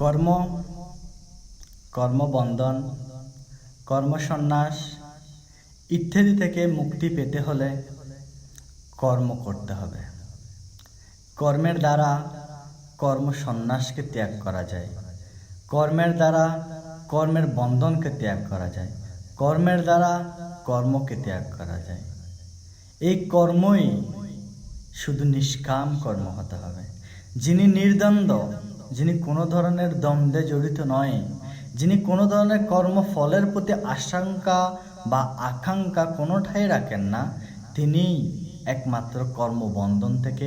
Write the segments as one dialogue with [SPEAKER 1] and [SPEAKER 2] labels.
[SPEAKER 1] কর্ম, কর্মবন্ধন, কর্মসন্ন্যাস ইত্যাদি থেকে মুক্তি পেতে হলে কর্ম করতে হবে। কর্মের দ্বারা কর্মসন্ন্যাসকে ত্যাগ করা যায়। কর্মের দ্বারা কর্মের বন্ধনকে ত্যাগ করা যায়। কর্মের দ্বারা কর্মকে ত্যাগ করা যায়। এই কর্মই শুধু নিষ্কাম কর্ম হতে হবে। যিনি নির্দ্বন্দ্ব যিনি কোনো ধরনের দ্বন্দ্বে জড়িত নয়, যিনি কোনো ধরনের কর্মফলের প্রতি আশঙ্কা বা আকাঙ্ক্ষা কোনোটাই রাখেন না, তিনি একমাত্র কর্মবন্ধন থেকে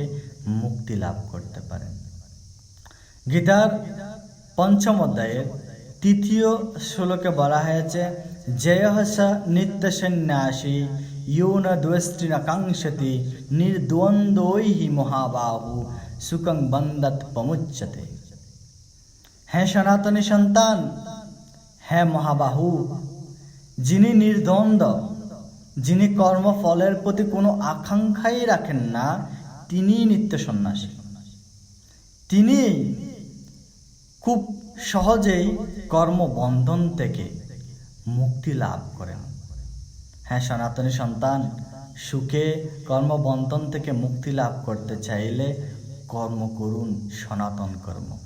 [SPEAKER 1] মুক্তি লাভ করতে পারেন। গীতার পঞ্চম অধ্যায়ের তৃতীয় শ্লোকে বলা হয়েছে জয় স নিত্য সন্ন্যাসী ইউ ন দ্বস্ত্রী ন কাঙ্ক্ষতি নির্দ্বন্দ্বই হি মহাবাহু, সুখং বন্দত পমুচ্যতে হ্যাঁ সনাতনী সন্তান হ্যাঁ মহাবাহু। যিনি নির্দ্বন্দ্ব, যিনি কর্মফলের প্রতি কোনো আকাঙ্ক্ষাই রাখেন না তিনি নিত্য সন্ন্যাসী। তিনি খুব সহজেই কর্মবন্ধন থেকে মুক্তি লাভ করেন। হ্যাঁ সনাতনী সন্তান, সুখে কর্মবন্ধন থেকে মুক্তি লাভ করতে চাইলে কর্ম করুন সনাতন কর্ম।